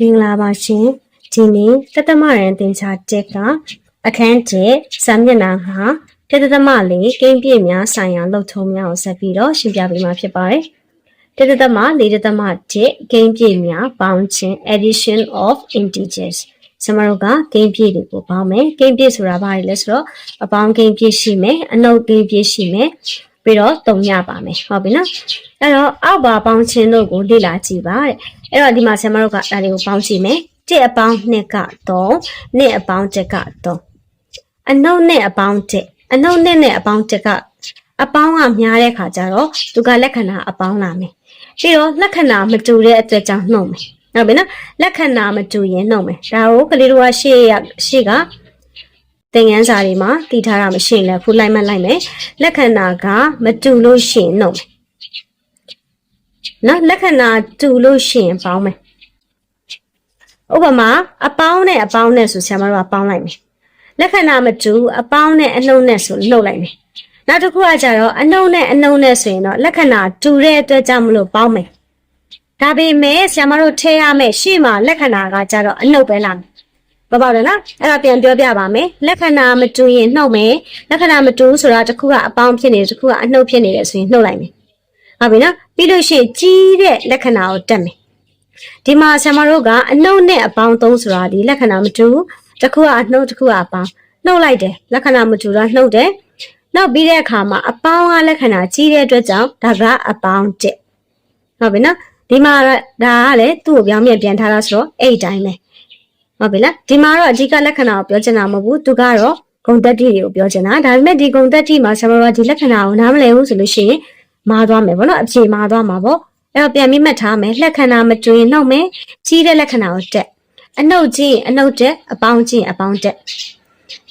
မင်္ဂလာပါရှင်ဒီနေ့တသမရန်တင်ချာတက်ကအခန်းကျက်စာမျက်နှာဟာတတသမလေးကိန်းပြည့်များဆိုင်ရာလှုပ်ထုံးများကိုဆက်ပြီးတော့ရှင်းပြပေးမှာဖြစ်ပါတယ်တတသမလေးတသမတစ်ကိန်းပြည့်များပေါင်းခြင်း addition of integers စမတို့ကကိန်းပြည့်တွေကိုပေါင်းမယ်ကိန်းပြည့်ဆိုတာဘာလဲဆိုတော့အပေါင်းကိန်းပြည့်ရှိမယ်အနုတ်ကိန်းပြည့်ရှိမယ်ပြီးတော့တုံညပါမယ်ဟုတ်ပြီနော်အဲ့တော့အောက်ပါပေါင်းခြင်းတို့ကိုလေ့လာကြည့်ပါတဲ့ အဲ့တော့ဒီမှာဆရာမတို့ကဒါလေးကိုပေါင်းကြည့်မယ်1အပေါင်း2က3 2အပေါင်း1က3အနှုတ်နဲ့အပေါင်း1အနှုတ်နဲ့နဲ့အပေါင်း1ကအပေါင်းကများတဲ့ခါကျတော့သူကလက္ခဏာအပေါင်းလာမယ်ပြီးတော့လက္ခဏာမတူတဲ့အတွက်ကြောင့်နှုတ်မယ်ဟုတ်ပြီနော်လက္ခဏာမတူရင်နှုတ်မယ်ဒါကိုကလေးတို့ကရှေ့ရရှေ့ကသင်ငန်းစာတွေမှာတည်ထားတာမရှိရင်လည်းခုလိုက်မှလိုက်မယ်လက္ခဏာကမတူလို့ရှိရင်နှုတ်မယ် နော်လက္ခဏာတူလို့ရှိရင်ပေါင်းမယ်ဥပမာအပေါင်းနဲ့အပေါင်းနဲ့ဆိုဆရာမတို့ကပေါင်းလိုက်မယ်လက္ခဏာမတူအပေါင်းနဲ့အနှုတ်နဲ့ဆိုနှုတ်လိုက်မယ်နောက်တစ်ခုကကြတော့အနှုတ်နဲ့အနှုတ်နဲ့ဆိုရင်တော့လက္ခဏာတူတဲ့အတွက်ကြောင့်မလို့ပေါင်းမယ်ဒါပေမဲ့ဆရာမတို့ထည့်ရမယ်ရှေ့မှာလက္ခဏာကကြတော့အနှုတ်ပဲလာမယ်မပေါ့တယ်နော်အဲ့ဒါပြန်ပြောပြပါမယ်လက္ခဏာမတူရင်နှုတ်မယ်လက္ခဏာမတူဆိုတာတစ်ခုကအပေါင်းဖြစ်နေတယ်တစ်ခုကအနှုတ်ဖြစ်နေတယ်ဆိုရင်နှုတ်လိုက်မယ် ဟုတ်ပြီနော်ပြီးလို့ရှိရင်ကြီးတဲ့လက္ခဏာကိုတက်မယ်ဒီမှာဆရာမတို့ကအနှုတ်နဲ့အပေါင်းသုံးဆိုတာဒီလက္ခဏာမတူဘူးတစ်ခုကအနှုတ်တစ်ခုကအပေါင်းနှုတ်လိုက်တယ်လက္ခဏာမတူတော့နှုတ်တယ်နောက်ပြီးတဲ့အခါမှာအပေါင်းကလက္ခဏာကြီးတဲ့အတွက်ကြောင့်ဒါကအပေါင်းတက်ဟုတ်ပြီနော်ဒီမှာတော့ဒါကလည်းသူ့ကိုပြောင်းပြန်ပြန်ထားတာဆိုတော့အဲ့ဒီတိုင်းပဲဟုတ်ပြီလားဒီမှာတော့အဓိကလက္ခဏာကိုပြောချင်တာမဟုတ်ဘူးသူကတော့ဂုံတက်တိတွေကိုပြောချင်တာဒါပေမဲ့ဒီဂုံတက်တိမှာဆရာမတို့ကဒီလက္ခဏာကိုနားမလည်ဘူးဆိုလို့ရှိရင် မာသွားမယ်ဗောနော်အဖြေမာသွားမှာဗောအဲ့တော့ပြန်ပြီးမှတ်ထားမယ်လက္ခဏာမတူရင်နှုတ်မယ်ကြီးတဲ့လက္ခဏာကိုတက်အနှုတ်ကြီးရင်အနှုတ်တက်အပေါင်းကြီးရင်အပေါင်းတက်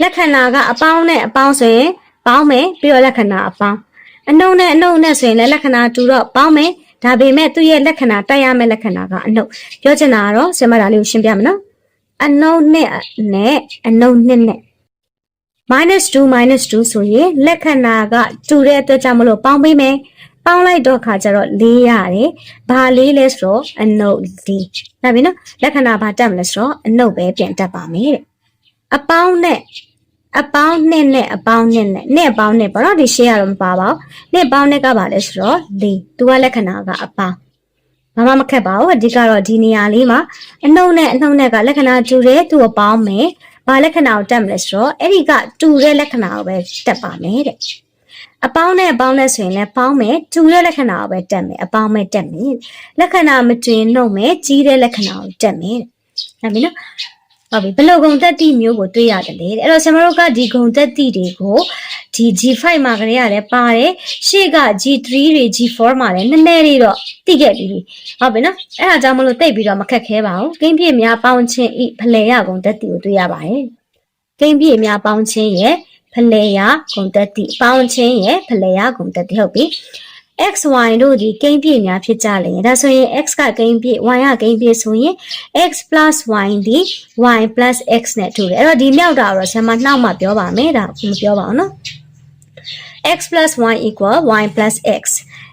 လက္ခဏာကအပေါင်းနဲ့အပေါင်းဆိုရင်ပေါင်းမယ်ပြီးတော့လက္ခဏာအပေါင်းအနှုတ်နဲ့အနှုတ်နဲ့ဆိုရင်လည်းလက္ခဏာတူတော့ပေါင်းမယ်ဒါပေမဲ့သူ့ရဲ့လက္ခဏာတက်ရမယ့်လက္ခဏာကအနှုတ်ပြောချင်တာကတော့ဆင်မတာလေးကိုရှင်းပြမယ်နော်အနှုတ်နဲ့နဲ့အနှုတ်နဲ့နဲ့ minus 2 minus 2ဆိုရင်လက္ခဏာကတူတဲ့အတွက်ကြောင့်မလို့ပေါင်းပေးမယ်ပေါင်းလိုက်တော့ခါကျတော့၄ရတယ်ဘာလေးလဲဆိုတော့အနုတ်၄ဒါပြီနော်လက္ခဏာဘာတက်မလဲဆိုတော့အနုတ်ပဲပြန်တက်ပါမယ်တဲ့အပေါင်းနဲ့အပေါင်းနဲ့နဲ့အပေါင်းနဲ့နဲ့နဲ့အပေါင်းနဲ့ပေါ့နော်ဒီရှေ့ကတော့မပါပါဘူးနဲ့ပေါင်းနဲ့ကပါလဲဆိုတော့၄သူကလက္ခဏာကအပေါင်းမမမခက်ပါဘူးအဓိကတော့ဒီနေရာလေးမှာအနှုတ်နဲ့အနှုတ်နဲ့ကလက္ခဏာတူတယ်သူ့ကိုပေါင်းမယ် ဘာလက္ခဏာကိုတက်မလဲဆိုတော့အဲ့ဒီကတူတဲ့လက္ခဏာကိုပဲတက်ပါမယ်တဲ့အပေါင်းနဲ့အပေါင်းနဲ့ဆိုရင်လည်းပေါင်းမယ်တူတဲ့လက္ခဏာကိုပဲတက်မယ်အပေါင်းပဲတက်မယ်လက္ခဏာမတွင်နှုတ်မယ်ကြီးတဲ့လက္ခဏာကိုတက်မယ်တဲ့ဒါပြီနော် ဟုတ်ပြီဘယ်လိုဂုံတက်တိမျိုးကိုတွေ့ရတယ်လေအဲ့တော့ဆရာမတို့ကဒီဂုံတက်တိတွေကိုဒီ G5 မှာကလေးရတယ်ပါတယ်ရှေ့က G3 တွေ G4 မှာလည်းနည်းနည်းလေးတော့တိခဲ့ပြီးပြီဟုတ်ပြီနော်အဲ့ဒါကြောင့်မလို့တိတ်ပြီးတော့မခက်ခဲပါဘူးကိန်းပြည့်များပေါင်းချင်းဤဖလှယ်ရဂုံတက်တိကိုတွေ့ရပါတယ်ကိန်းပြည့်များပေါင်းချင်းရဲ့ဖလှယ်ရဂုံတက်တိပေါင်းချင်းရဲ့ဖလှယ်ရဂုံတက်တိဟုတ်ပြီ x y တို့ဒီကိန်းပြည့်များဖြစ်ကြလေဒါဆိုရင် x ကကိန်းပြည့် y ကကိန်းပြည့်ဆိုရင် x y ဒီ y x နဲ့တူတယ်အဲ့တော့ဒီမြောက်တာတော့ဆရာမနှောက်မှပြောပါမယ်ဒါမပြောပါဘူးနော် x plus 1 equal y plus x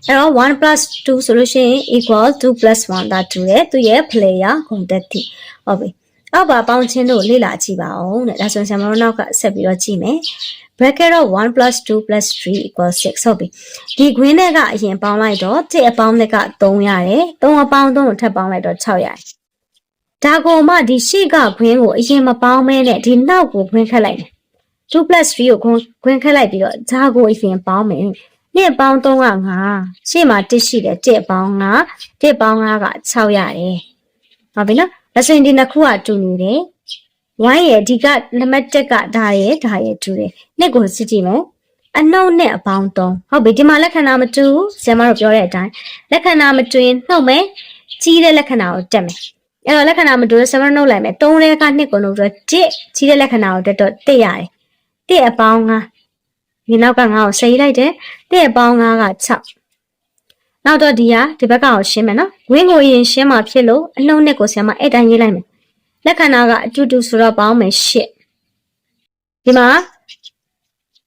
အဲ့တော့1 plus 2ဆိုလို့ရှိရင် equal 2 plus 1ဒါတူတယ်သူရဲ့ player ဂုဏ်တက်တိဟုတ်ပြီအောက်ပါပေါင်းချင်းတို့လေ့လာကြည့်ပါဦးတဲ့ဒါဆိုရင်ဆရာမတို့နောက်ကဆက်ပြီးတော့ကြည့်မယ် bracket တော့1 plus 2 plus 3 equal 6ဟုတ်ပြီဒီခွင်းထဲကအရင်ပေါင်းလိုက်တော့1အပေါင်းက3ရတယ်3အပေါင်း3ကိုထပ်ပေါင်းလိုက်တော့6ရတယ်ဒါကိုမှဒီရှေ့ကခွင်းကိုအရင်မပေါင်းမဲနဲ့ဒီနောက်ကိုခွင်းခတ်လိုက်တယ်2 plus 3ကိုခွင်းခွင်းခတ်လိုက်ပြီးတော့ဂျာကိုအရင်ပေါင်းမယ်နှစ်ပေါင်း3က9ရှေ့မှာ1ရှိတယ်1ပေါင်း9 1ပေါင်း9က6ရတယ်ဟုတ်ပြီနော်လက်စင်ဒီနှစ်ခုကတူနေတယ် ဝိုင်းရဲ့ဒီကနံပါတ်1ကဒါရဲ့ဒါရဲ့တူတယ်နှစ်ကိုစစ်ကြည့်မယ်အနှုတ်နဲ့အပေါင်း3ဟုတ်ပြီဒီမှာလက္ခဏာမတူဆရာမတို့ပြောတဲ့အတိုင်းလက္ခဏာမတူရင်နှုတ်မယ်ကြီးတဲ့လက္ခဏာကိုတက်မယ်အဲ့တော့လက္ခဏာမတူရင်ဆရာမတို့နှုတ်လိုက်မယ်3တဲ့ကနှစ်ကိုနှုတ်တော့1ကြီးတဲ့လက္ခဏာကိုတက်တော့1ရတယ်1အပေါင်း9ဒီနောက်က9ကိုစိတ်လိုက်တယ်1အပေါင်း9က6နောက်တော့ဒီဟာဒီဘက်ကကိုရှင်းမယ်နော်ဝင်းကိုရင်ရှင်းမှဖြစ်လို့အနှုတ်နဲ့ကိုဆရာမအဲ့တိုင်းရေးလိုက်မယ် လက္ခဏာကအတူတူဆိုတော့ပေါင်းမယ်8ဒီမှာ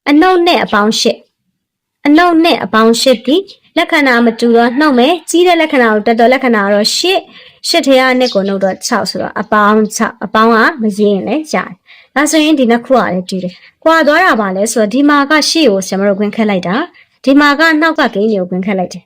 အနှုတ်နဲ့အပေါင်း8အနှုတ်နဲ့အပေါင်း8ဒီလက္ခဏာမတူတော့နှုတ်မယ်ကြီးတဲ့လက္ခဏာကိုတက်တော့လက္ခဏာကတော့8ရှစ်ထဲကနှစ်ကိုနှုတ်တော့6ဆိုတော့အပေါင်း6အပေါင်းကမရင်းလည်းရတယ်ဒါဆိုရင်ဒီနှစ်ခုကလည်းတူတယ်ကွာသွားတာပါလဲဆိုတော့ဒီမှာကရှေ့ကိုဆရာမတို့ခွင်းခက်လိုက်တာဒီမှာကနောက်ကဂိမ်းတွေကိုခွင်းခက်လိုက်တယ်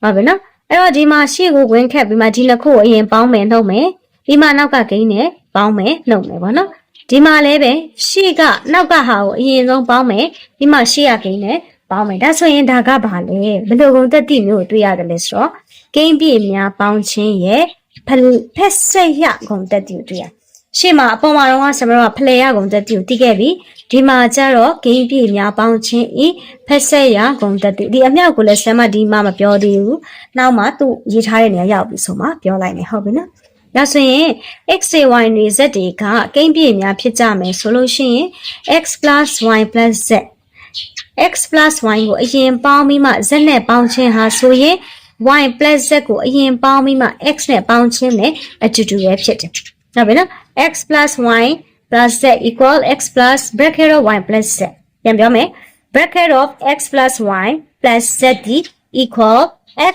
ဟုတ်ပြီနော်အဲ့တော့ဒီမှာရှေ့ကိုခွင်းခက်ပြီးမှဒီနှစ်ခုကိုအရင်ပေါင်းမယ်နှုတ်မယ် ဒီမှာနောက်ကဂိမ်းနဲ့ပေါင်းမယ်နှုတ်မယ်ပေါ့နော်ဒီမှာလည်းပဲရှေ့ကနောက်ကဟာကိုအရင်ဆုံးပေါင်းမယ်ဒီမှာရှေ့ရဂိမ်းနဲ့ပေါင်းမယ်ဒါဆိုရင်ဒါကဘာလဲဘယ်လိုကုန်တက်တိမျိုးကိုတွေ့ရတယ်လဲဆိုတော့ဂိမ်းပြည့်များပေါင်းခြင်းရဲ့ဖက်ဖက်ဆက်ရကုန်တက်တိကိုတွေ့ရရှေ့မှာအပေါ်မှာတော့ဆမရောကဖလဲရကုန်တက်တိကိုတိခဲ့ပြီဒီမှာကျတော့ဂိမ်းပြည့်များပေါင်းခြင်းဤဖက်ဆက်ရကုန်တက်တိဒီအမြောက်ကိုလည်းဆမဒီမှမပြောသေးဘူးနောက်မှသူရေးထားတဲ့နေရာရောက်ပြီဆိုမှပြောလိုက်မယ်ဟုတ်ပြီနော် ဒါဆိုရင် x y တွေ z တွေကကိန်းပြည့်များဖြစ်ကြမယ်ဆိုလို့ရှိရင် x y z x y ကိုအရင်ပေါင်းပြီးမှ z နဲ့ပေါင်းခြင်းဟာဆိုရင် y z ကိုအရင်ပေါင်းပြီးမှ x နဲ့ပေါင်းခြင်းနဲ့အတူတူပဲဖြစ်တယ်။ဟုတ်ပြီနော် x y z equal x bracket of y z ပြန်ပြောမယ် bracket of x y z equal x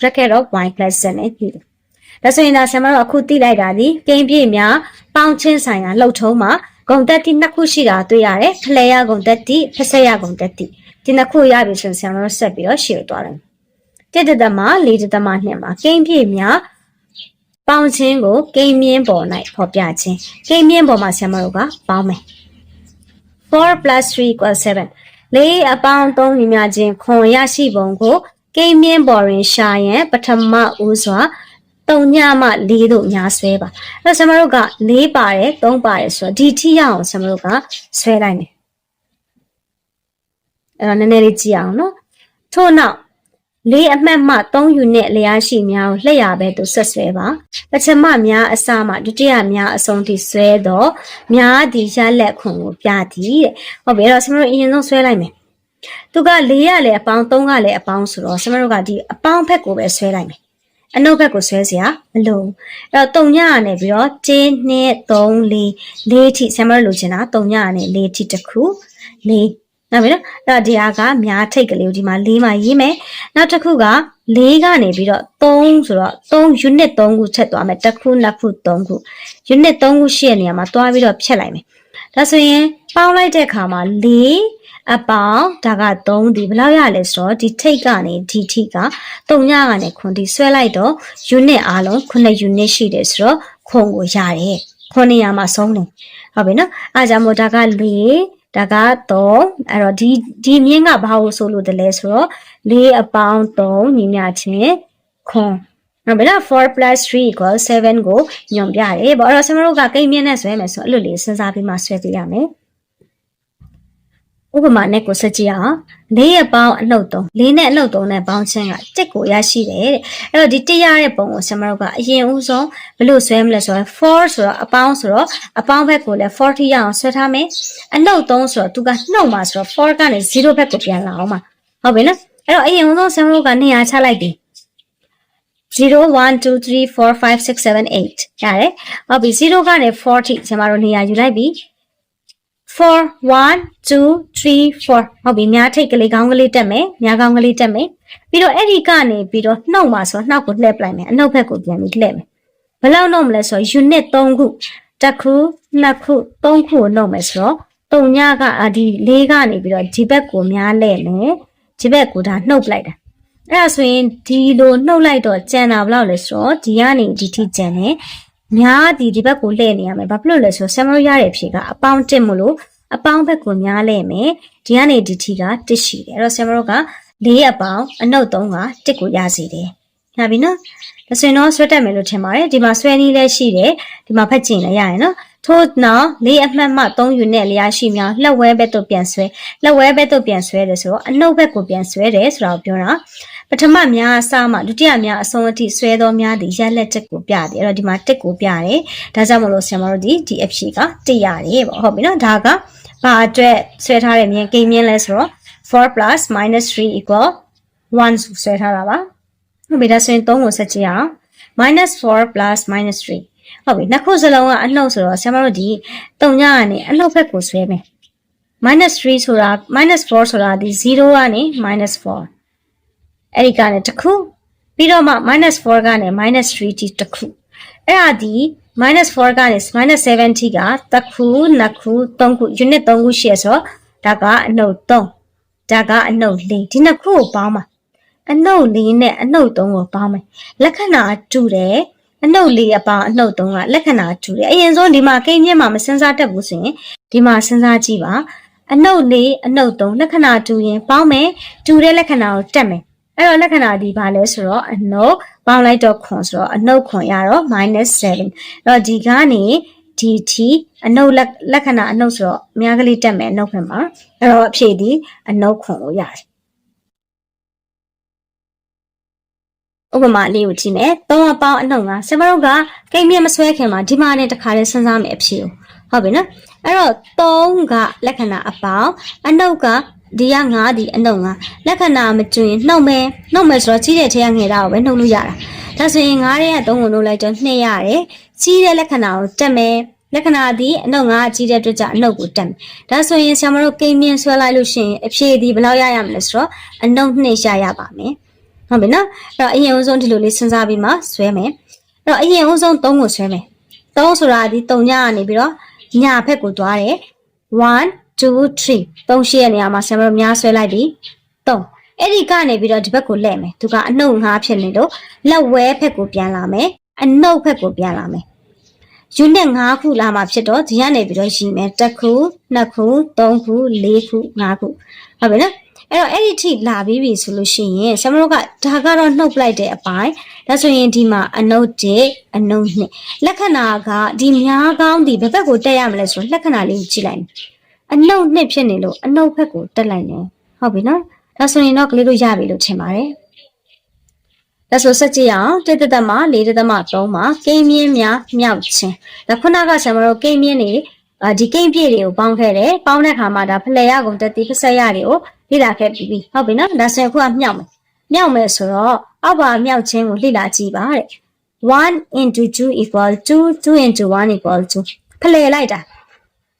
bracket of y z နဲ့ပြည့်တယ်။ ဒါဆိုရင်ဒါဆရာမတို့အခုသိလိုက်တာဒီကိန်းပြည့်များပေါင်းချင်းဆိုင်ရာလှုပ်ထုံးမှာဂုံတက်တိနှစ်ခုရှိတာတွေ့ရတယ်။ဖလဲရဂုံတက်တိဖဆက်ရဂုံတက်တိဒီနှစ်ခုရပြီဆိုရင်ဆရာမတို့ဆက်ပြီးတော့ရှင်းသွားတယ်။တစ်တသမလေးတသမနှစ်မှာကိန်းပြည့်များပေါင်းချင်းကိုကိန်းမြင်းပေါ်၌ဖော်ပြခြင်းကိန်းမြင်းပေါ်မှာဆရာမတို့ကပေါင်းမယ်4 3 7လေးအပေါင်း3ညီမျှခြင်းခွန်ရရှိပုံကိုကိန်းမြင်းပေါ်တွင်ရှာရန်ပထမဦးစွာ တုံညမှ၄တို့များဆွဲပါအဲ့တော့ဆရာမတို့က၄ပါတယ်၃ပါတယ်ဆိုတော့ဒီထိရအောင်ဆရာမတို့ကဆွဲလိုက်မယ်အဲ့တော့နည်းနည်းလေးကြည့်အောင်နော်ထို့နောက်လေးအမှတ်မှ3ယူနစ်လျားရှိများကိုလှည့်ရပဲသူဆက်ဆွဲပါပထမများအစမှဒုတိယများအဆုံးထိဆွဲတော့များဒီရလက်ခွန်ကိုပြသည်တဲ့ဟုတ်ပြီအဲ့တော့ဆရာမတို့အရင်ဆုံးဆွဲလိုက်မယ်သူက၄ရလည်းအပေါင်း၃ကလည်းအပေါင်းဆိုတော့ဆရာမတို့ကဒီအပေါင်းဘက်ကိုပဲဆွဲလိုက်မယ် အနှုတ်ဘက်ကိုဆွဲစရာမလိုအဲ့တော့တုံညကနေပြီးတော့ကျင်း2 3 4 4ထိဆရာမတို့လိုချင်တာတုံညကနေ4ထိတစ်ခု4နော်ပြီနော်အဲ့တော့ဒီဟာကများထိတ်ကလေးကိုဒီမှာ၄မှာရေးမယ်နောက်တစ်ခုက၄ကနေပြီးတော့3ဆိုတော့3 unit 3ခုချက်သွားမယ်တစ်ခုနှစ်ခု3ခု unit 3ခုရှိတဲ့နေရာမှာတွားပြီးတော့ဖြတ်လိုက်မယ်ဒါဆိုရင်ပေါင်းလိုက်တဲ့အခါမှာ၄ အပေါင်းဒါက3ဒီဘယ်လောက်ရလဲဆိုတော့ဒီထိတ်ကနေဒီထိက3ညကနေခွန်ဒီဆွဲလိုက်တော့ unit အားလုံး9 unit ရှိတယ်ဆိုတော့ခွန်ကိုရတယ်ခွန်နေရာမှာဆုံးတယ်ဟုတ်ပြီနော်အားကြောင့်မို့ဒါက4ဒါကတော့အဲ့တော့ဒီဒီမြင်းကဘာလို့ဆိုလို့တလဲဆိုတော့၄အပေါင်း3ညီမျှချင်းခွန်နော်ဗလား4 3 equal 7ကိုညွန်ပြတယ်ပေါ့အဲ့တော့ဆမတို့ကကိန်းမြင့်နဲ့ဆွဲမယ်ဆိုအဲ့လိုလေးစဉ်းစားပြီးမှဆွဲပြရမယ် ဥပမာနဲ့ကိုစကြည့်အောင်၄ရပေါင်းအနှုတ်သုံး၄နဲ့အနှုတ်သုံးနဲ့ပေါင်းခြင်းကတစ်ကိုရရှိတယ်တဲ့အဲ့တော့ဒီတစ်ရတဲ့ပုံကိုဆမတို့ကအရင်ဦးဆုံးဘယ်လိုဆွဲမလဲဆိုတော့4ဆိုတော့အပေါင်းဆိုတော့အပေါင်းဘက်ကိုလည်း40ရအောင်ဆွဲထားမယ်အနှုတ်သုံးဆိုတော့သူကနှုတ်မှာဆိုတော့4ကနေ0ဘက်ကိုပြန်လာအောင်ပါဟုတ်ပြီနော်အဲ့တော့အရင်ဦးဆုံးဆမတို့ကနေရာချလိုက်ပြီ0 1 2 3 4 5 6 7 8ရတယ်ဟုတ်ပြီ0ကနေ40ကျမတို့နေရာယူလိုက်ပြီ 4 1 2 3 4ဟုတ်ပြီများထိတ်ကလေးခေါင်းကလေးတက်မယ်များခေါင်းကလေးတက်မယ်ပြီးတော့အဲ့ဒီကနေပြီးတော့နှုတ်မှာဆိုနှောက်ကိုလှည့်ပလိုက်မယ်အနှုတ်ဘက်ကိုပြန်ပြီးလှည့်မယ်ဘယ်လောက်နှုတ်မလဲဆိုတော့ unit 3ခုတစ်ခုနှစ်ခုသုံးခုကိုနှုတ်မယ်ဆိုတော့တုံညကအဒီ၄ကနေပြီးတော့ဒီဘက်ကိုများလှည့်မယ်ဒီဘက်ကိုဒါနှုတ်ပလိုက်တာအဲ့ဒါဆိုရင်ဒီလိုနှုတ်လိုက်တော့ကြံတာဘယ်လောက်လဲဆိုတော့ဒီကနေဒီထိကြံတယ် များဒီဒီဘက်ကိုလှည့်နေရမယ်ဘာဖြစ်လို့လဲဆိုတော့ဆမ်မရရတဲ့အဖြေကအပေါင်းတစ်မလို့အပေါင်းဘက်ကိုများလဲမယ်ဒီကနေဒီထိကတစ်ရှိတယ်အဲ့တော့ဆမ်မတို့က၄အပေါင်းအနှုတ်၃ကတစ်ကိုရစီတယ်ညာပြီနော်ဒါဆိုရင်တော့ဆွဲတက်မယ်လို့ထင်ပါတယ်ဒီမှာဆွဲနည်းလည်းရှိတယ်ဒီမှာဖတ်ကြည့်လည်းရရင်နော်ထို့နောက်လေးအမှတ်မှ3ယူနဲ့လျာရှိများလက်ဝဲဘက်သို့ပြန်ဆွဲလက်ဝဲဘက်သို့ပြန်ဆွဲတယ်ဆိုတော့အနှုတ်ဘက်ကိုပြန်ဆွဲတယ်ဆိုတာကိုပြောတာ ပထမများအစမှဒုတိယများအဆုံးအထိဆွဲသောများသည်ရက်လက်တက်ကိုပြတယ်အဲ့တော့ဒီမှာတက်ကိုပြတယ်ဒါကြောင့်မလို့ဆရာမတို့ဒီဒီအဖြေကတက်ရတယ်ပေါ့ဟုတ်ပြီနော်ဒါကဘာအတွက်ဆွဲထားတဲ့မြင်ကိန်းမြင်လဲဆိုတော့4 plus minus 3 equal 1ဆွဲထားတာပါဟုတ်ပြီဒါဆိုရင်3ကိုဆက်ကြည့်အောင် minus 4 plus minus 3ဟုတ်ပြီနှစ်ခုစလုံးကအနှုတ်ဆိုတော့ဆရာမတို့ဒီတုံညကနေအနှုတ်ဘက်ကိုဆွဲမယ် minus 3ဆိုတာ minus 4ဆိုတာဒီ0ကနေ minus 4 အဲ့ဒီကနေတစ်ခုပြီးတော့မှ -4 ကနေ -3t တစ်ခုအဲ့ဒါဒီ -4 ကနေ -7t ကတစ်ခုနှစ်ခုသုံးခု unit 3ခုရှိရဆိုတော့ဒါကအနှုတ်3ဒါကအနှုတ်4ဒီနှစ်ခုကိုပေါင်းပါအနှုတ်4နဲ့အနှုတ်3ကိုပေါင်းမယ်လက္ခဏာတူတယ်အနှုတ်4အပေါင်းအနှုတ်3ကလက္ခဏာတူတယ်အရင်ဆုံးဒီမှာကိန်းမြင့်မှာမစင်စားတတ်ဘူးဆိုရင်ဒီမှာစဉ်းစားကြည့်ပါအနှုတ်4အနှုတ်3လက္ခဏာတူရင်ပေါင်းမယ်တူတဲ့လက္ခဏာကိုတက်မယ် အဲ့တော့လက္ခဏာဒီဘာလဲဆိုတော့အနှုတ်ပေါင်းလိုက်တော့ခွန်ဆိုတော့အနှုတ်ခွန်ရတော့ -7 အဲ့တော့ဒီကနေဒီတီအနှုတ်လက်လက္ခဏာအနှုတ်ဆိုတော့အများကလေးတက်မယ်အနှုတ်ဖက်မှာအဲ့တော့အဖြေဒီအနှုတ်ခွန်ကိုရတယ်ဥပမာလေးကိုကြည့်မယ်။သုံးအပေါင်းအနှုတ်ငါဆင်မတို့ကကိန်းမြင့်မဆွဲခင်မှာဒီမှာနဲ့တခါလေးစဉ်းစားမယ်အဖြေကိုဟုတ်ပြီနော်။အဲ့တော့သုံးကလက္ခဏာအပေါင်းအနှုတ်က ဒီကငါးဒီအနှုတ်ငါလက္ခဏာမကျွင်နှုတ်မယ်နှုတ်မယ်ဆိုတော့ကြီးတဲ့ထဲကငယ်တာကိုပဲနှုတ်လို့ရတာ။ဒါဆိုရင်ငါးတဲ့ကသုံးကိုနှုတ်လိုက်တော့နှစ်ရတယ်။ကြီးတဲ့လက္ခဏာကိုတက်မယ်လက္ခဏာဒီအနှုတ်ငါးကြီးတဲ့အတွက်ကြောင့်အနှုတ်ကိုတက်မယ်။ဒါဆိုရင်ဆင်မတို့ကိန်းမြင့်ဆွဲလိုက်လို့ရှိရင်အဖြေဒီဘယ်လောက်ရရမလဲဆိုတော့အနှုတ်နှစ်ရရပါမယ်။ဟုတ်ပြီနော်အဲ့တော့အရင်ဦးဆုံးဒီလိုလေးစဉ်းစားပြီးမှဆွဲမယ်အဲ့တော့အရင်ဦးဆုံး3ကိုဆွဲမယ်3ဆိုတာဒီ3ညကနေပြီးတော့ညာဘက်ကိုသွားတယ်1 2 3 3ရှိရဲ့နေရာမှာဆရာမတို့များဆွဲလိုက်ပြီ3အဲ့ဒီကနေပြီးတော့ဒီဘက်ကိုလှည့်မယ်သူကအနှုတ်ငါးဖြစ်နေလို့လက်ဝဲဘက်ကိုပြန်လာမယ်အနှုတ်ဘက်ကိုပြန်လာမယ် unit 5ခုလာမှာဖြစ်တော့ဒီကနေပြီးတော့ရှိမယ်တစ်ခုနှစ်ခုသုံးခုလေးခုငါးခုဟုတ်ပြီနော်အဲ့တော့အဲ့ဒီထိလာပြီးပြီဆိုလို့ရှိရင်ဆမတို့ကဒါကတော့နှုတ်ပလိုက်တဲ့အပိုင်းဒါဆိုရင်ဒီမှာအနုတ်1အနုတ်2လက္ခဏာကဒီများကောင်းဒီဘယ်ဘက်ကိုတက်ရမလဲဆိုတော့လက္ခဏာလေးကိုကြည့်လိုက်မယ် အနုတ်2ဖြစ်နေလို့အနုတ်ဘက်ကိုတက်လိုက်နေဟုတ်ပြီနော်ဒါဆိုရင်တော့ကလေးတို့ရပြီလို့ထင်ပါတယ်ဒါဆိုဆက်ကြည့်အောင်တိတ္တတမ၄တ္တမ3မှာကိန်းမြင်းများမြောက်ခြင်းဒါခုနကဆံမတို့ကိန်းမြင်းနေအာဒီကိန်းပြည့်တွေကိုပေါင်းခဲ့တယ်ပေါင်းတဲ့ခါမှာဒါဖလှယ်ရကုန်တက်တိဖဆက်ရတွေကိုလေ့လာခဲ့ပြီးပြီဟုတ်ပြီနော်ဒါဆိုရင်ခုကမြောက်မယ်မြောက်မယ်ဆိုတော့အောက်ပါမြောက်ခြင်းကိုလေ့လာကြည့်ပါတဲ့1 into 2 equal to 2 into 1 equal to ဖလှယ်လိုက်တာ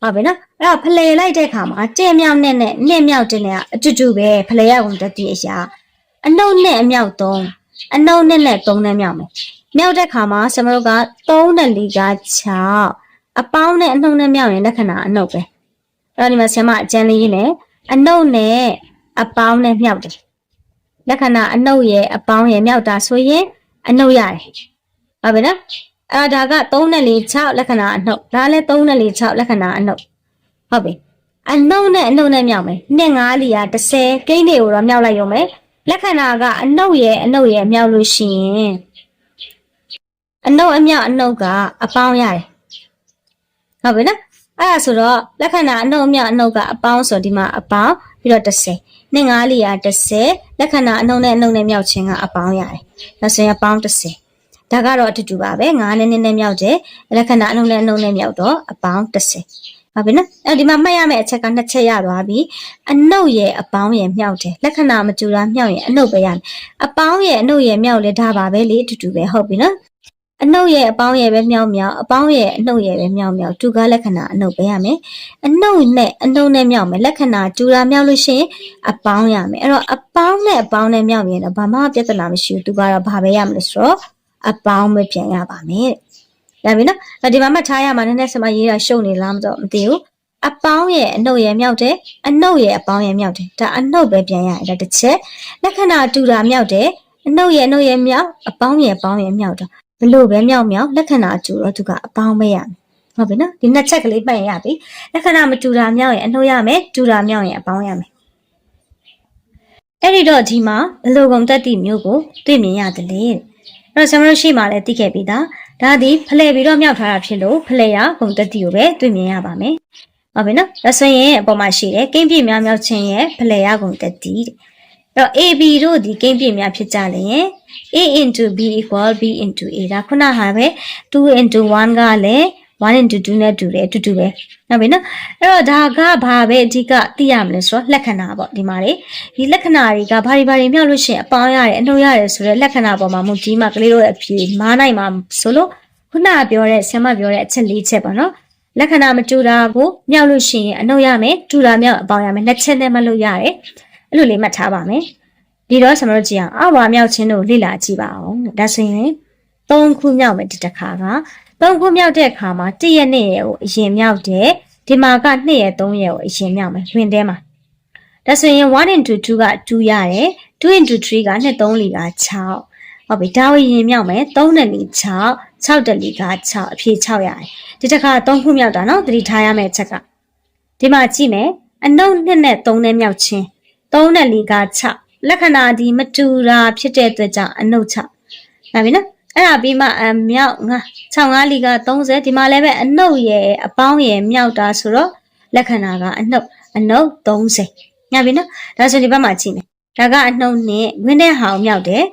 ဟုတ်ပြီနော်အဲ့တော့ဖလှယ်လိုက်တဲ့ခါမှာတဲ့မြောက်နဲ့နဲ့နှစ်မြောက်တဲ့နဲ့အတူတူပဲဖလှယ်ရကုန်တက်တိအရာအနှုတ်နဲ့အမြောက်3အနှုတ်နဲ့နဲ့3နဲ့မြောက်မယ်မြောက်တဲ့ခါမှာဆမတို့က3နဲ့4က6အပေါင်းနဲ့အနှုတ်နဲ့မြောက်ရင်လက္ခဏာအနှုတ်ပဲအဲ့တော့ဒီမှာဆမအကျန်းလေးရေးမယ်အနှုတ်နဲ့အပေါင်းနဲ့မြောက်တယ်လက္ခဏာအနှုတ်ရဲ့အပေါင်းရဲ့မြောက်တာဆိုရင်အနှုတ်ရတယ်ဟုတ်ပြီနော် အဲ့ဒါက3နဲ့4 6လက္ခဏာအနှုတ်ဒါလည်း3နဲ့4 6လက္ခဏာအနှုတ်ဟုတ်ပြီအနှုတ်နဲ့အနှုတ်နဲ့မြောက်မယ်နှစ်5လီယာ30ကိန်းတွေကိုတော့မြောက်လိုက်ရုံပဲလက္ခဏာကအနှုတ်ရဲ့အနှုတ်ရဲ့မြောက်လို့ရှိရင်အနှုတ်အမြောက်အနှုတ်ကအပေါင်းရတယ်ဟုတ်ပြီနော်အဲ့ဒါဆိုတော့လက္ခဏာအနှုတ်အမြောက်အနှုတ်ကအပေါင်းဆိုဒီမှာအပေါင်းပြီးတော့30နှစ်၅လီယာ30လက္ခဏာအနှုတ်နဲ့အနှုတ်နဲ့မြောက်ခြင်းကအပေါင်းရတယ်ဒါဆိုရင်အပေါင်း30 ဒါကတော့အတူတူပါပဲ9နဲ့နည်းနည်းမြောက်တယ်လက္ခဏာအနှုတ်နဲ့အနှုတ်နဲ့မြောက်တော့အပေါင်း30ဟုတ်ပြီနော်အဲဒီမှာမှတ်ရမယ့်အချက်ကနှစ်ချက်ရသွားပြီအနှုတ်ရဲ့အပေါင်းရဲ့မြောက်တယ်လက္ခဏာမတူတာမြောက်ရင်အနှုတ်ပဲရမယ်အပေါင်းရဲ့အနှုတ်ရဲ့မြောက်လဲဒါပါပဲလေအတူတူပဲဟုတ်ပြီနော်အနှုတ်ရဲ့အပေါင်းရဲ့ပဲမြောက်မြောက်အပေါင်းရဲ့အနှုတ်ရဲ့ပဲမြောက်မြောက်တူကားလက္ခဏာအနှုတ်ပဲရမယ်အနှုတ်နဲ့အနှုတ်နဲ့မြောက်မယ်လက္ခဏာတူတာမြောက်လို့ရှိရင်အပေါင်းရမယ်အဲ့တော့အပေါင်းနဲ့အပေါင်းနဲ့မြောက်ရင်တော့ဘာမှပြဿနာမရှိဘူးသူကတော့ဘာပဲရမလဲဆိုတော့ အပေါင်းပဲပြန်ရပါမယ်တဲ့ရပြီနော်အဲ့ဒီမှာမှတ်ထားရမှာနည်းနည်းစမရေးတာရှုပ်နေလားမတော့မသိဘူးအပေါင်းရဲ့အနှုတ်ရဲ့မြောက်တယ်အနှုတ်ရဲ့အပေါင်းရဲ့မြောက်တယ်ဒါအနှုတ်ပဲပြန်ရတယ်ဒါတစ်ချက်လက္ခဏာတူတာမြောက်တယ်အနှုတ်ရဲ့အနှုတ်ရဲ့မြောက်အပေါင်းရဲ့အပေါင်းရဲ့မြောက်တော့ဘလို့ပဲမြောက်မြောက်လက္ခဏာတူတော့သူကအပေါင်းပဲရမယ်ဟုတ်ပြီနော်ဒီနှစ်ချက်ကလေးပတ်ရပြီလက္ခဏာမတူတာမြောက်ရင်အနှုတ်ရမယ်တူတာမြောက်ရင်အပေါင်းရမယ်အဲ့ဒီတော့ဒီမှာဘလို့ကုန်တက်သည့်မျိုးကိုတွေ့မြင်ရတယ်လေ အဲ့တော့ကျွန်တော်တို့ရှိမှလည်းသိခဲ့ပြီးသားဒါသည်ဖလှယ်ပြီးတော့မြောက်ထားတာဖြစ်လို့ဖလှယ်ရကုန်တက်သည့်ကိုပဲတွေ့မြင်ရပါမယ်ဟုတ်ပြီနော်ဒါဆိုရင်အပေါ်မှာရှိတယ်ကိန်းပြည့်များမြောက်ခြင်းရဲ့ဖလှယ်ရကုန်တက်သည့်တဲ့အဲ့တော့ AB တို့ဒီကိန်းပြည့်များဖြစ်ကြလျင် A into B equal B into A ဒါခုနဟာပဲ2 into 1ကလည်း 1 into 2နဲ့တူတယ်အတူတူပဲဟုတ်ပြီနော်အဲ့တော့ဒါကဘာပဲအဓိကသိရမလဲဆိုတော့လက္ခဏာပေါ့ဒီမှာလေဒီလက္ခဏာတွေကဘာတွေဘာတွေမြောက်လို့ရှိရင်အပေါင်းရတယ်အနှုတ်ရတယ်ဆိုတော့လက္ခဏာပေါ်မှာမူဒီမှာကလေးတို့ရဲ့အဖြေမားနိုင်မှာဆိုလို့ခုနကပြောတဲ့ဆရာမပြောတဲ့အချက်၄ချက်ပေါ့နော်လက္ခဏာမတူတာကိုမြောက်လို့ရှိရင်အနှုတ်ရမယ်တူတာမြောက်အပေါင်းရမယ်နှစ်ချက်နဲ့မလို့ရတယ်အဲ့လိုလေးမှတ်ထားပါမယ်ဒီတော့ကျွန်တော်တို့ကြည့်အောင်အဝါမြောက်ချင်းတို့လေ့လာကြည့်ပါအောင်ဒါဆိုရင်၃ခုမြောက်မယ်ဒီတစ်ခါက ၃ခုမြောက်တဲ့အခါမှာ၁ရက်နဲ့ရဲ့ကိုအရင်မြောက်တယ်ဒီမှာက2ရက်3ရက်ကိုအရင်မြောက်မယ်ဝင်ထဲမှာဒါဆိုရင်1 into 2က2ရတယ်2 into 3က2 3လီက6ဟုတ်ပြီဒါကိုရင်မြောက်မယ်3နဲ့လီ6 6တက်လီက6အဖြေ6ရတယ်ဒီတစ်ခါ3ခုမြောက်တာနော်သတိထားရမယ့်အချက်ကဒီမှာကြည့်မယ်အနှုတ်2နဲ့3နဲ့မြောက်ချင်း3နဲ့လီက6လက္ခဏာဒီမတူတာဖြစ်တဲ့အတွက်ကြောင့်အနှုတ်6ဒါပြီနော် အဲ့ဒါပြီးမှအမြောက်ငါ65လီက30ဒီမှာလည်းပဲအနှုတ်ရဲ့အပေါင်းရဲ့မြောက်တာဆိုတော့လက္ခဏာကအနှုတ်အနှုတ်30ညပြီနော်ဒါဆိုဒီဘက်မှာကြည့်မယ်ဒါကအနှုတ်နဲ့ဝင်းတဲ့ဟာကိုမြောက်တယ်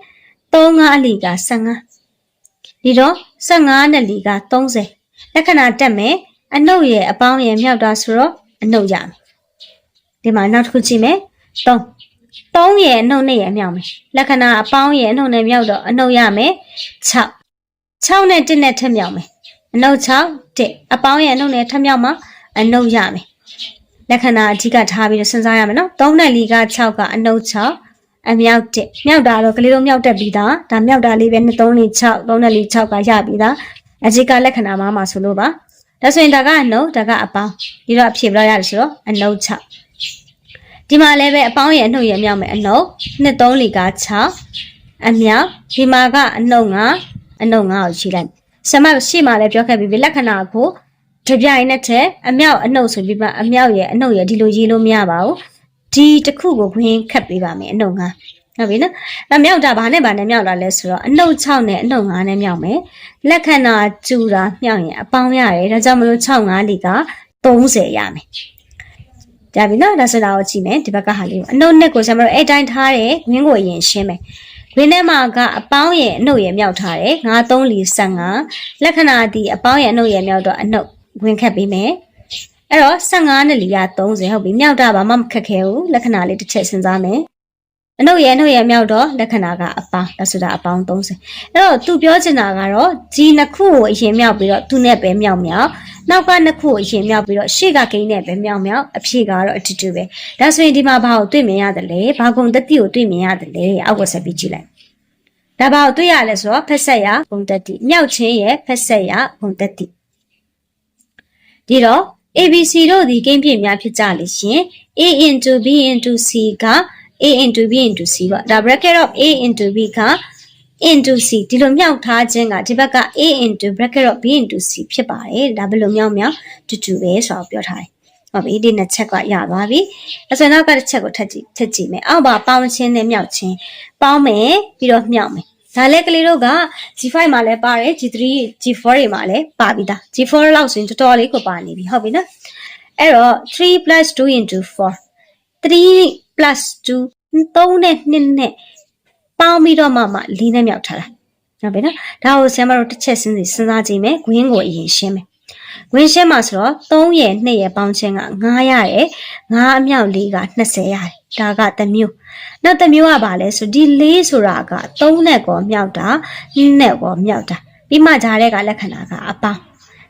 35လီက15ဒီတော့15နဲ့လီက30လက္ခဏာတက်မယ်အနှုတ်ရဲ့အပေါင်းရဲ့မြောက်တာဆိုတော့အနှုတ်ရမယ်ဒီမှာနောက်တစ်ခုကြည့်မယ်3 3ရဲ့အနှုတ်နဲ့ရဲ့မြောက်မယ်လက္ခဏာအပေါင်းရဲ့အနှုတ်နဲ့မြောက်တော့အနှုတ်ရမယ်6 6နဲ့1နဲ့ထက်မြောက်မယ်အနှုတ်6 1အပေါင်းရဲ့အနှုတ်နဲ့ထက်မြောက်မှာအနှုတ်ရမယ်လက္ခဏာအဓိကထားပြီးတော့စဉ်းစားရမယ်နော်3နဲ့4က6ကအနှုတ်6အမြောက်1မြောက်တာတော့ကလေးတို့မြောက်တက်ပြီးသားဒါမြောက်တာလေးပဲ2 3 4 6 3နဲ့4 6ကရပြီးသားအဓိကလက္ခဏာမှာမှာဆိုလို့ပါဒါဆိုရင်ဒါကအနှုတ်ဒါကအပေါင်းဒီတော့အဖြေဘယ်လောက်ရတယ်ဆိုတော့အနှုတ်6 ဒီမှာလည်းပဲအပေါင်းရဲ့အနှုတ်ရဲ့မြောက်မယ်အနှုတ်2 3လီက6အမြောက်ဒီမှာကအနှုတ်9အနှုတ်9ကိုရှိလိုက်ဆမရှေ့မှာလည်းပြောခဲ့ပြီးပြီလက္ခဏာကိုတပြိုင်နက်တည်းအမြောက်အနှုတ်ဆိုပြီးမှအမြောက်ရဲ့အနှုတ်ရဲ့ဒီလိုရေးလို့မရပါဘူးဒီတစ်ခုကိုခွင်းခတ်ပေးပါမယ်အနှုတ်9ဟုတ်ပြီနော်။ဒါမြောက်တာဘာနဲ့ဘာနဲ့မြောက်လာလဲဆိုတော့အနှုတ်6နဲ့အနှုတ်9နဲ့မြောက်မယ်။လက္ခဏာကျူတာမြောက်ရင်အပေါင်းရတယ်။ဒါကြောင့်မလို့6 5လီက30ရမယ်။ ဒါပြီနော်။ဒါဆိုတော့ကြည့်မယ်ဒီဘက်ကဟာလေးကိုအနှုတ်နဲ့ကိုဆရာမတို့အဲ့တိုင်းထားတယ်ဝင်းကိုအရင်ရှင်းမယ်။ဝင်းထဲမှာကအပေါင်းရဲ့အနှုတ်ရဲ့မြောက်ထားတယ်။9 3လီ15လက္ခဏာဒီအပေါင်းရဲ့အနှုတ်ရဲ့မြောက်တော့အနှုတ်ဝင်ခတ်ပေးမယ်။အဲ့တော့15နဲ့လီက30ဟုတ်ပြီ။မြောက်တာဘာမှမခက်ခဲဘူး။လက္ခဏာလေးတစ်ချက်စဉ်းစားမယ်။ အနှုတ်ရဲ့အနှုတ်ရဲ့မြောက်တော့လက္ခဏာကအပေါင်းဒါဆိုတာအပေါင်း30အဲ့တော့သူပြောချင်တာကတော့ဒီနှစ်ခုကိုအရင်မြောက်ပြီးတော့သူနဲ့ပဲမြောက်မြောက်နောက်ကနှစ်ခုကိုအရင်မြောက်ပြီးတော့ရှေ့ကဂိမ်းနဲ့ပဲမြောက်မြောက်အဖြေကတော့အတူတူပဲဒါဆိုရင်ဒီမှာဘာကိုတွေ့မြင်ရတယ်လဲဘာကုံတတိကိုတွေ့မြင်ရတယ်လဲအောက်ကဆက်ပြီးကြည့်လိုက်ဒါဘာကိုတွေ့ရလဲဆိုတော့ဖက်ဆက်ရဂုံတတိမြောက်ချင်းရဲ့ဖက်ဆက်ရဂုံတတိဒီတော့ ABC တို့ဒီဂိမ်းပြည့်များဖြစ်ကြလိမ့်ရှင် A into B into C က a into b into c ပေါ့ဒါ bracket of a into b က into c ဒီလိုမြောက်ထားခြင်းကဒီဘက်က a into bracket of b into c ဖြစ်ပါတယ်ဒါဘယ်လိုမြောက်မြောက်တူတူပဲဆိုတော့ပြောထားတယ်ဟုတ်ပြီဒီနှစ်ချက်ကရသွားပြီအဲဆိုနောက်ကတစ်ချက်ကိုထပ်ကြည့်ထပ်ကြည့်မယ်အောက်ပါပေါင်းခြင်းနဲ့မြောက်ခြင်းပေါင်းမယ်ပြီးတော့မြောက်မယ်ဒါလည်းကလေးတို့က G5 မှာလည်းပါတယ် G3 G4 တွေမှာလည်းပါပြီးသား G4 လောက်ဆိုရင်တော်တော်လေးကိုပါနေပြီဟုတ်ပြီနော်အဲ့တော့3 2 into 4 3 plus 2 3နဲ့2နဲ့ပေါင်းပြီးတော့မှမှ4နဲ့မြောက်ထားတာဟုတ်ပြီနော်ဒါကိုဆရာမတို့တစ်ချက်စဉ်းစဉ်းစားကြည့်မယ်ဂွင်းကိုအရင်ရှင်းမယ်ဂွင်းရှင်းမှာဆိုတော့3ရဲ့2ရဲ့ပေါင်းခြင်းက9ရတယ်9အမြောက်4က20ရတယ်ဒါကတစ်မျိုးနောက်တစ်မျိုးကဘာလဲဆိုဒီ4ဆိုတာက3နဲ့ကောမြောက်တာ2နဲ့ကောမြောက်တာပြီးမှဂျားတဲ့ကလက္ခဏာကအပေါင်း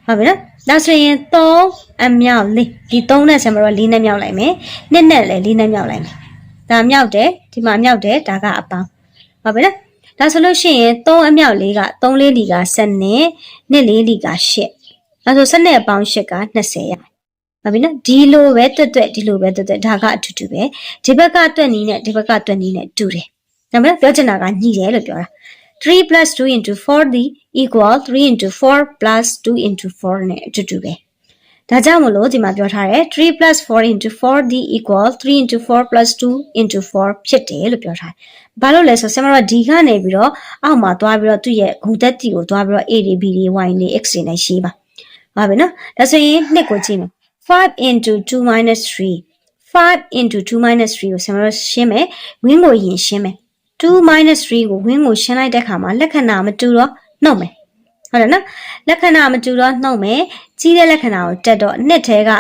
ဟုတ်ပြီနော် ဒါဆိုရင်3အမြောက်4ဒီ3နဲ့ဆရာမတို့4နဲ့မြောက်လိုက်မယ်2နဲ့လည်း4နဲ့မြောက်လိုက်မယ်ဒါမြောက်တယ်ဒီမှာမြောက်တယ်ဒါကအပေါင်းဟုတ်ပြီနော်ဒါဆိုလို့ရှိရင်3အမြောက်4က3လေးလီက7နဲ့2လေးလီက8ဒါဆို7နဲ့အပေါင်း8က20ရဟုတ်ပြီနော်ဒီလိုပဲတွတ်တွတ်ဒီလိုပဲတွတ်တွတ်ဒါကအတူတူပဲဒီဘက်ကတွက်နီးနဲ့ဒီဘက်ကတွက်နီးနဲ့တူတယ်ဒါပေမဲ့ပြောချင်တာကညီတယ်လို့ပြောတာ 3 plus 2 into 4 the equal 3 into 4 plus 2 into 4နဲ့အတူတူပဲဒါကြောင့်မလို့ဒီမှာပြောထားတယ်3 plus 4 into 4 d equal 3 into 4 plus 2 into 4ဖြစ်တယ်လို့ပြောထားတယ်။ဘာလို့လဲဆိုဆရာမတို့ဒီကနေပြီးတော့အောက်မှာသွားပြီးတော့သူ့ရဲ့ဂုံတက်တီကိုသွားပြီးတော့ a တွေ b တွေ y တွေ x တွေနဲ့ရှင်းပါ။ဟုတ်ပြီနော်။ဒါဆိုရင်နှစ်ကိုကြည့်မယ်။5 into 2 minus 3 5 into 2 minus 3ကိုဆရာမတို့ရှင်းမယ်။ဝင်းကိုရင်ရှင်းမယ်။ 2 minus 3ကိုဝင်းကိုရှင်းလိုက်တဲ့အခါမှာလက္ခဏာမတူတော့နှုတ်မယ်။ဟုတ်တယ်နော်လက္ခဏာမတူတော့နှုတ်မယ်ကြီးတဲ့လက္ခဏာကိုတက်တော့နှစ်ထဲက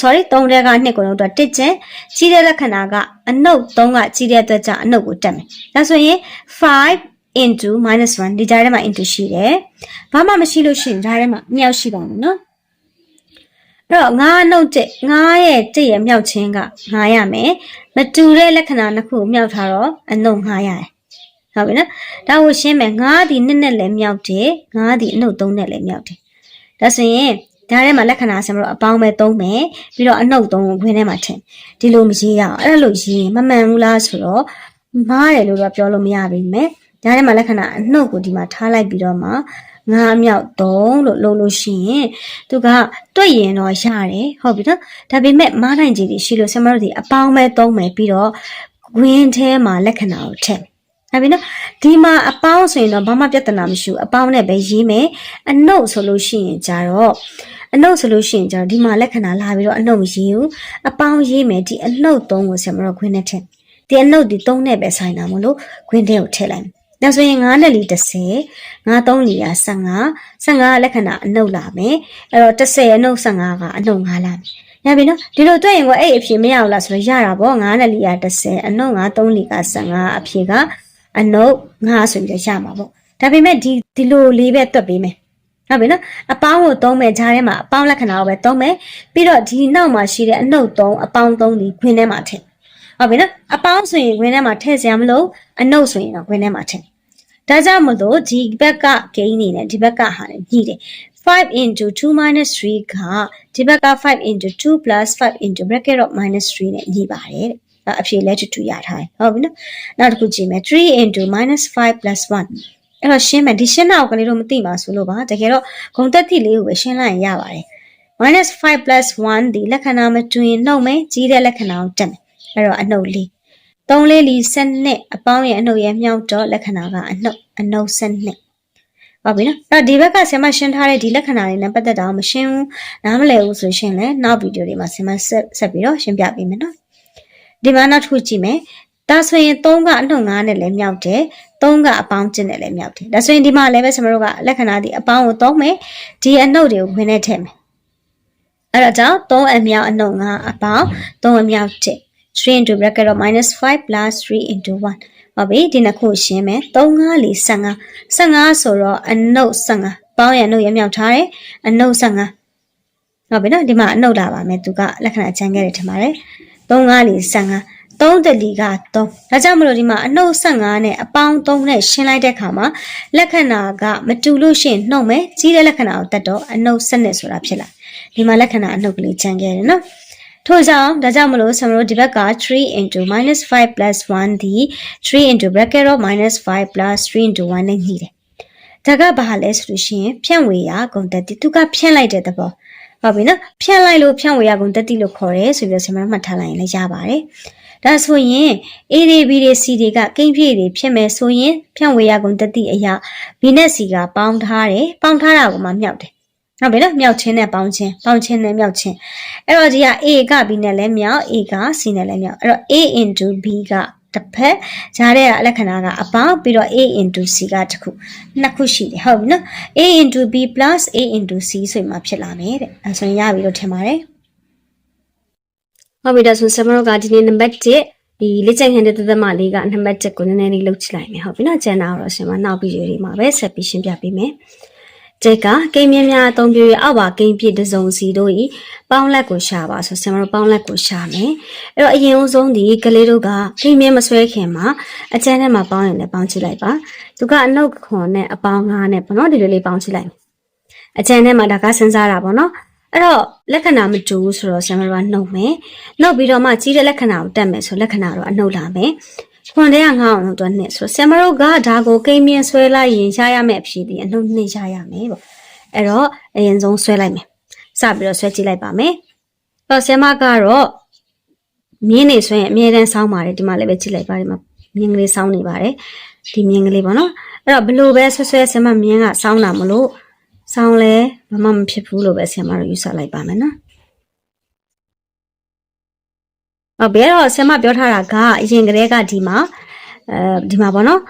sorry 3ထဲကနှစ်ကိုတော့တစ်ကျင်ကြီးတဲ့လက္ခဏာကအနှုတ်3ကကြီးတဲ့အတွက်ကြောင့်အနှုတ်ကိုတက်မယ်ဒါဆိုရင်5 into minus 1ဒီကြားထဲမှာ into ရှိတယ်ဘာမှမရှိလို့ရှိရင်ကြားထဲမှာမြောက်ရှိပါမယ်နော် အဲ့တော့ငါးနှုတ်တဲ့ငါးရဲ့တဲ့ရဲ့မြောက်ချင်းကငါရမယ်မတူတဲ့လက္ခဏာနှစ်ခုကိုမြောက်ထားတော့အနှုတ်ငါရတယ်ဟုတ်ပြီနော်ဒါကိုရှင်းမယ်ငါးဒီနှစ်နဲ့လည်းမြောက်တယ်ငါးဒီအနှုတ်သုံးနဲ့လည်းမြောက်တယ်ဒါဆိုရင်ဒါထဲမှာလက္ခဏာဆံမလို့အပေါင်းပဲသုံးမယ်ပြီးတော့အနှုတ်သုံးကိုခွင်းထဲမှာထည့်ဒီလိုမရေးရအောင်အဲ့လိုရေးရင်မမှန်ဘူးလားဆိုတော့မားတယ်လို့တော့ပြောလို့မရပါဘူးမယ်ဒါထဲမှာလက္ခဏာအနှုတ်ကိုဒီမှာထားလိုက်ပြီးတော့မှ ငါးမြောက်သုံးလို့လုပ်လို့ရှိရင်သူကတွေ့ရင်တော့ရတယ်ဟုတ်ပြီနော်ဒါပေမဲ့မားနိုင်ကြီးတွေရှိလို့ဆံမလို့ဒီအပေါင်းပဲသုံးမယ်ပြီးတော့ခွင်းထဲမှာလက္ခဏာကိုထည့်ဟုတ်ပြီနော်ဒီမှာအပေါင်းဆိုရင်တော့ဘာမှပြဿနာမရှိဘူးအပေါင်းနဲ့ပဲရေးမယ်အနှုတ်ဆိုလို့ရှိရင်ကြတော့အနှုတ်ဆိုလို့ရှိရင်ကျတော့ဒီမှာလက္ခဏာလာပြီးတော့အနှုတ်မရေးဘူးအပေါင်းရေးမယ်ဒီအနှုတ်သုံးကိုဆရာမတို့ခွင်းနဲ့ထည့်ဒီအနှုတ်ဒီသုံးနဲ့ပဲဆိုင်တာမလို့ခွင်းထဲကိုထည့်လိုက်မယ် ဒါဆိုရင်9နဲ့လီ30 9 3လီက15 15ကလက္ခဏာအနှုတ်လာမယ်အဲ့တော့30အနှုတ်15ကအနှုတ်9လာမယ်ရပြီနော်ဒီလိုတွေ့ရင်ကိုအဲ့အဖြေမရဘူးလားဆိုတော့ရတာပေါ့9နဲ့လီက30အနှုတ်9 3လီက15အဖြေကအနှုတ်9ဆိုပြီးတော့ရမှာပေါ့ဒါပေမဲ့ဒီဒီလိုလေးပဲတွက်ပေးမယ်ဟုတ်ပြီနော်အပေါင်းကိုသုံးမယ်ဂျားထဲမှာအပေါင်းလက္ခဏာကိုပဲသုံးမယ်ပြီးတော့ဒီနောက်မှာရှိတဲ့အနှုတ်3အပေါင်း3ဒီခွင်းထဲမှာထည့်ဟုတ်ပြီနော်အပေါင်းဆိုရင်ခွင်းထဲမှာထည့်စရာမလိုအနှုတ်ဆိုရင်တော့ခွင်းထဲမှာထည့် ဒါကြောင့်မလို့ဒီဘက်ကဂိမ်းနေနဲ့ဒီဘက်ကဟာနဲ့ညှိတယ်5 into 2 minus 3ကဒီဘက်က5 into 2 plus 5 into bracket of minus 3နဲ့ညှိပါတယ်တဲ့အဖြေလက်တူရထားတယ်ဟုတ်ပြီနော်နောက်တစ်ခုကြည့်မယ်3 into minus 5 plus 1အဲ့တော့ရှင်းမယ်ဒီရှင်းတာကိုကလေးတို့မသိပါဆိုလို့ပါတကယ်တော့ဂုံတက်တိလေးကိုပဲရှင်းလိုက်ရင်ရပါတယ် minus 5 plus 1ဒီလက္ခဏာမတွင်နှုတ်မယ်ကြီးတဲ့လက္ခဏာကိုတက်မယ်အဲ့တော့အနှုတ်လေး 3လေးလီ7နှစ်အပေါင်းရဲ့အနှုတ်ရဲ့မြောက်တော့လက္ခဏာကအနှုတ်အနှုတ်7နှစ်ဟုတ်ပြီနော်အဲ့တော့ဒီဘက်ကဆင်မရှင်းထားတဲ့ဒီလက္ခဏာတွေနဲ့ပတ်သက်တာကိုမရှင်းဘူးနားမလည်ဘူးဆိုရှင်လည်းနောက်ဗီဒီယိုတွေမှာဆင်မဆက်ဆက်ပြီးတော့ရှင်းပြပေးမယ်နော်ဒီမှာနောက်တစ်ခုကြည့်မယ်ဒါဆိုရင်3ကအနှုတ်9နဲ့လည်းမြောက်တယ်3ကအပေါင်း7နဲ့လည်းမြောက်တယ်ဒါဆိုရင်ဒီမှာလည်းပဲဆင်မတို့ကလက္ခဏာဒီအပေါင်းကိုသုံးမယ်ဒီအနှုတ်တွေကိုခွင်းနဲ့ထည့်မယ်အဲ့ဒါကြောင့်3အမြောက်အနှုတ်9အပေါင်း3အမြောက်7 3 into bracket of minus 5 plus 3 into 1ဟုတ်ပြီဒီနှစ်ခုရှင်းမယ်3 5 4 15 15ဆိုတော့အနှုတ်15ပေါင်းရအနှုတ်ရမြောက်ထားတယ်အနှုတ်15ဟုတ်ပြီနော်ဒီမှာအနှုတ်လာပါမယ်သူကလက္ခဏာချမ်းခဲ့တယ်ထင်ပါတယ်3 5 4 15 3တလီက3ဒါကြောင့်မလို့ဒီမှာအနှုတ်15နဲ့အပေါင်း3နဲ့ရှင်းလိုက်တဲ့အခါမှာလက္ခဏာကမတူလို့ရှိရင်နှုတ်မယ်ကြီးတဲ့လက္ခဏာကိုတက်တော့အနှုတ်7နဲ့ဆိုတာဖြစ်လာဒီမှာလက္ခဏာအနှုတ်ကလေးချမ်းခဲ့တယ်နော် ထို့ကြောင့်ဒါကြောင့်မလို့ဆမတို့ဒီဘက်က3 into minus 5 plus 1ဒီ3 into bracket of minus 5 plus 3 into 1နဲ့ညှိတယ်။ဒါကဘာလဲဆိုလို့ရှိရင်ဖြန့်ဝေရဂုံတက်တိသူကဖြန့်လိုက်တဲ့သဘော။ဟုတ်ပြီနော်။ဖြန့်လိုက်လို့ဖြန့်ဝေရဂုံတက်တိလို့ခေါ်တယ်ဆိုပြီးတော့ဆမတို့မှတ်ထားလိုက်ရင်လည်းရပါတယ်။ဒါဆိုရင် A တွေ B တွေ C တွေကကိန်းပြည့်တွေဖြစ်မယ်ဆိုရင်ဖြန့်ဝေရဂုံတက်တိအရာ B နဲ့ C ကပေါင်းထားတယ်။ပေါင်းထားတာကမှမြောက်တယ်။ ဟုတ်ပြီနော်မြောက်ချင်းနဲ့ပေါင်းချင်းပေါင်းချင်းနဲ့မြောက်ချင်းအဲ့တော့ဒီက A က B နဲ့လည်းမြောက် A က C နဲ့လည်းမြောက်အဲ့တော့ A into B ကတစ်ဖက်ဈာတဲ့လက္ခဏာကအပေါင်းပြီးတော့ A into C ကတစ်ခုနှစ်ခုရှိတယ်ဟုတ်ပြီနော် A into B plus A into C ဆိုမှဖြစ်လာမယ်တဲ့အဲဆိုရင်ရပြီလို့ထင်ပါတယ်ဟုတ်ပြီဒါဆိုဆမရောကဒီနေ့နံပါတ်1ဒီလက်ကျန်ခံတဲ့သသမလေးကနံပါတ်1ကိုနည်းနည်းလေးလုပ်ချလိုက်မယ်ဟုတ်ပြီနော်ကျန်တာတော့ရှင်မနောက်ပြီးရေးမှာပဲဆက်ပြီးရှင်းပြပေးမယ် ကျက်ကကိန်းမြင်းများအသုံးပြုရအောက်ပါကိန်းပြည့်တစုံစီတို့ဤပေါင်းလက်ကိုရှာပါဆိုဆင်မတို့ပေါင်းလက်ကိုရှာမယ်အဲ့တော့အရင်ဦးဆုံးဒီကလေးတို့ကကိန်းမြင်းမဆွဲခင်မှာအကျန်းထဲမှာပေါင်းရင်လည်းပေါင်းကြည့်လိုက်ပါသူကအနှုတ်ခွန်နဲ့အပေါင်းငါးနဲ့ပေါ့နော်ဒီလိုလေးပေါင်းကြည့်လိုက်အကျန်းထဲမှာဒါကစဉ်းစားတာပေါ့နော်အဲ့တော့လက္ခဏာမတူဘူးဆိုတော့ဆင်မတို့ကနှုတ်မယ်နှုတ်ပြီးတော့မှကြီးတဲ့လက္ခဏာကိုတက်မယ်ဆိုလက္ခဏာတော့အနှုတ်လာမယ် ခွန်တဲ့ကငါအောင်လို့တော့နှစ်ဆိုဆင်မတို့ကဒါကိုကိန်းမြင့်ဆွဲလိုက်ရင်ရရမယ့်အဖြစ်ဒီအနှုတ်နှစ်ရရမယ်ပေါ့အဲ့တော့အရင်ဆုံးဆွဲလိုက်မယ်စပြီးတော့ဆွဲကြည့်လိုက်ပါမယ်တော့ဆင်မကတော့မြင်းနေဆွဲရင်အမြဲတမ်းစောင်းပါတယ်ဒီမှာလည်းပဲကြည့်လိုက်ပါဒီမှာမြင်းကလေးစောင်းနေပါတယ်ဒီမြင်းကလေးပေါ့နော်အဲ့တော့ဘလို့ပဲဆွဲဆွဲဆင်မမြင်းကစောင်းတာမလို့စောင်းလဲဘာမှမဖြစ်ဘူးလို့ပဲဆင်မတို့ယူဆလိုက်ပါမယ်နော် ဟုတ်ပြီအဲ့တော့ဆင်မပြောထားတာကအရင်ကတည်းကဒီမှာအဲဒီမှာပေါ့နော်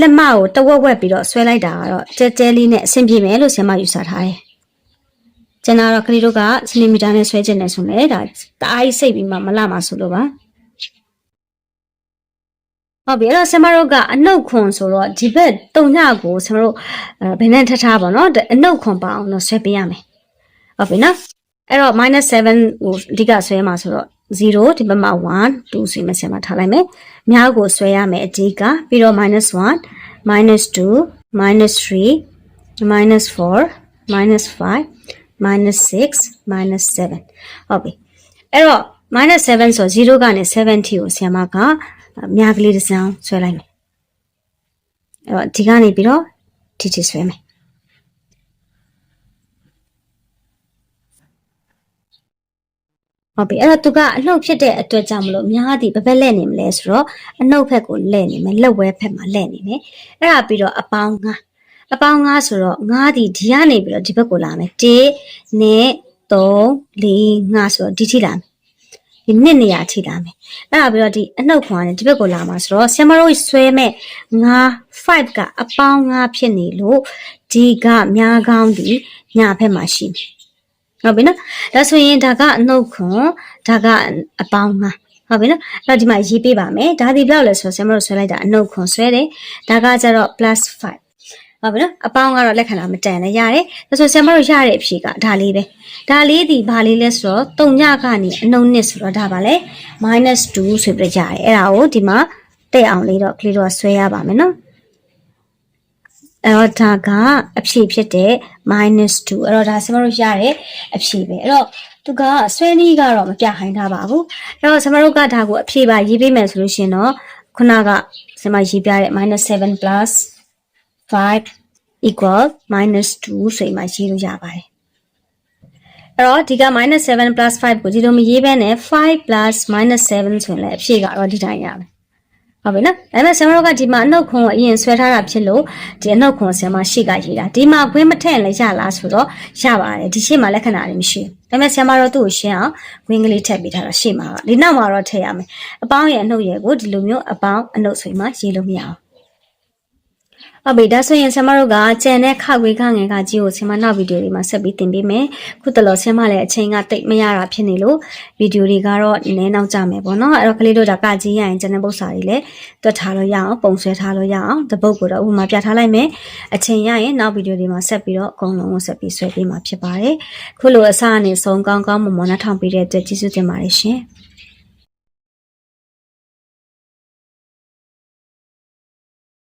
လက်မကိုတဝက်ဝက်ပြီးတော့ဆွဲလိုက်တာကတော့တဲတဲလေးနဲ့အဆင်ပြေမယ်လို့ဆင်မယူဆထားတယ်။ကျွန်တော်တို့ကလေးတို့ကစနီမီတာနဲ့ဆွဲခြင်းနဲ့ဆိုလဲဒါတအားကြီးစိတ်ပြီးမှမလာမှာဆိုလို့ပါ။ဟုတ်ပြီအဲ့တော့ဆင်မတို့ကအနှုတ်ခွန်ဆိုတော့ဒီဘက်တုံညကိုဆင်မတို့အဲဘယ်နဲ့ထထားပါတော့အနှုတ်ခွန်ပါအောင်တော့ဆွဲပေးရမယ်။ဟုတ်ပြီနော်။အဲ့တော့ minus 7ကိုအဓိကဆွဲမှာဆိုတော့ 0ဒီဘက်မှာ1 2ဆိုရင်မဆင်မှာထားလိုက်မယ်။များကိုဆွဲရမယ်အဓိကပြီးတော့ minus 1 minus 2 minus 3 minus 4 minus 5 minus 6 minus 7ဟုတ်ပြီအဲ့တော့ minus 7ဆို0ကနေ70ကိုဆင်မကများကလေးတစ်စမ်းဆွဲလိုက်မယ်အဲ့တော့ဒီကနေပြီးတော့ဒီချီဆွဲမယ် ဟုတ်ပြီအဲ့တော့သူကအနှုတ်ဖြစ်တဲ့အတွက်ကြောင့်မလို့အများကြီးဘယ်ဘက်လဲနေမလဲဆိုတော့အနှုတ်ဘက်ကိုလဲနေမယ်လက်ဝဲဘက်မှာလဲနေမယ်အဲ့ဒါပြီးတော့အပေါင်းငါအပေါင်းငါဆိုတော့ငါဒီဒီကနေပြီးတော့ဒီဘက်ကိုလာမယ်1နဲ့3 4 5ဆိုတော့ဒီထိလာမယ်ဒီနှစ်နေရာထိလာမယ်အဲ့ဒါပြီးတော့ဒီအနှုတ်ခွာနဲ့ဒီဘက်ကိုလာမှာဆိုတော့ဆင်မတို့ဆွဲမဲ့ငါ5ကအပေါင်းငါဖြစ်နေလို့ဒီကများကောင်းဒီညာဘက်မှာရှိမယ် ဟုတ်ပြီနော်ဒါဆိုရင်ဒါကအနှုတ်ခွန်ဒါကအပေါင်းငါဟုတ်ပြီနော်အဲ့တော့ဒီမှာရေးပေးပါမယ်ဒါဒီဘယ်လောက်လဲဆိုတော့ဆင်မတို့ဆွဲလိုက်တာအနှုတ်ခွန်ဆွဲတယ်ဒါကကျတော့ plus 5ဟုတ်ပြီနော်အပေါင်းကတော့လက်ခံတာမတန်လည်းရတယ်ဒါဆိုဆင်မတို့ရတဲ့အဖြေကဒါလေးပဲဒါလေးဒီဘာလေးလဲဆိုတော့တုံညကနေအနှုတ်နှစ်ဆိုတော့ဒါပါလေ minus 2ဆိုပြီးတော့ရတယ်အဲ့ဒါကိုဒီမှာတဲ့အောင်လေးတော့ကလေးတော့ဆွဲရပါမယ်နော် အဲ့တော့ဒါကအဖြေဖြစ်တဲ့ minus 2အဲ့တော့ဒါဆင်မတို့ရတဲ့အဖြေပဲအဲ့တော့သူကဆွဲနည်းကတော့မပြခိုင်းထားပါဘူးအဲ့တော့ဆင်မတို့ကဒါကိုအဖြေပါရေးပေးမယ်ဆိုလို့ရှိရင်တော့ခုနကဆင်မရေးပြတဲ့ -7 plus 5 equal minus 2ဆိုရင်မှရေးလို့ရပါတယ်အဲ့တော့ဒီက -7 plus 5ကိုဒီလိုမရေးဘဲနဲ့5 plus minus 7ဆိုရင်လည်းအဖြေကတော့ဒီတိုင်းရမယ် ဟုတ်ပြီနော်ဒါပေမဲ့ဆင်မတို့ကဒီမှာအနှုတ်ခွန်ကိုအရင်ဆွဲထားတာဖြစ်လို့ဒီအနှုတ်ခွန်ဆင်မရှိကရေးတာဒီမှာခွင်းမထည့်ရင်လည်းရလားဆိုတော့ရပါတယ်ဒီရှေ့မှာလက္ခဏာတွေမရှိဘူးဒါပေမဲ့ဆင်မတို့သူ့ကိုရှင်းအောင်ခွင်းကလေးထည့်ပေးထားတာရှေ့မှာကဒီနောက်မှာတော့ထည့်ရမယ်အပေါင်းရဲ့အနှုတ်ရဲ့ကိုဒီလိုမျိုးအပေါင်းအနှုတ်ဆိုရင်မှရေးလို့မရအောင် ဟုတ်ပြီဒါဆိုရင်ဆင်မတို့ကကြံတဲ့ခခွေးခငယ်ကကြီးကိုဆင်မနောက်ဗီဒီယိုတွေမှာဆက်ပြီးတင်ပေးမယ်ခုတလောဆင်မလည်းအချိန်ကတိတ်မရတာဖြစ်နေလို့ဗီဒီယိုတွေကတော့နည်းနည်းနောက်ကျမယ်ပေါ့နော်အဲ့တော့ကလေးတို့ဒါကကြီးရရင်ကျန်တဲ့ပု္ပ္ပစာတွေလည်းတွက်ထားလို့ရအောင်ပုံဆွဲထားလို့ရအောင်တပုတ်ကိုတော့ဥပမာပြထားလိုက်မယ်အချိန်ရရင်နောက်ဗီဒီယိုတွေမှာဆက်ပြီးတော့အကုန်လုံးကိုဆက်ပြီးဆွဲပေးမှာဖြစ်ပါတယ်ခုလိုအစအနေဆုံးကောင်းကောင်းမွန်မွန်နှထောင်ပေးတဲ့အတွက်ကျေးဇူးတင်ပါတယ်ရှင်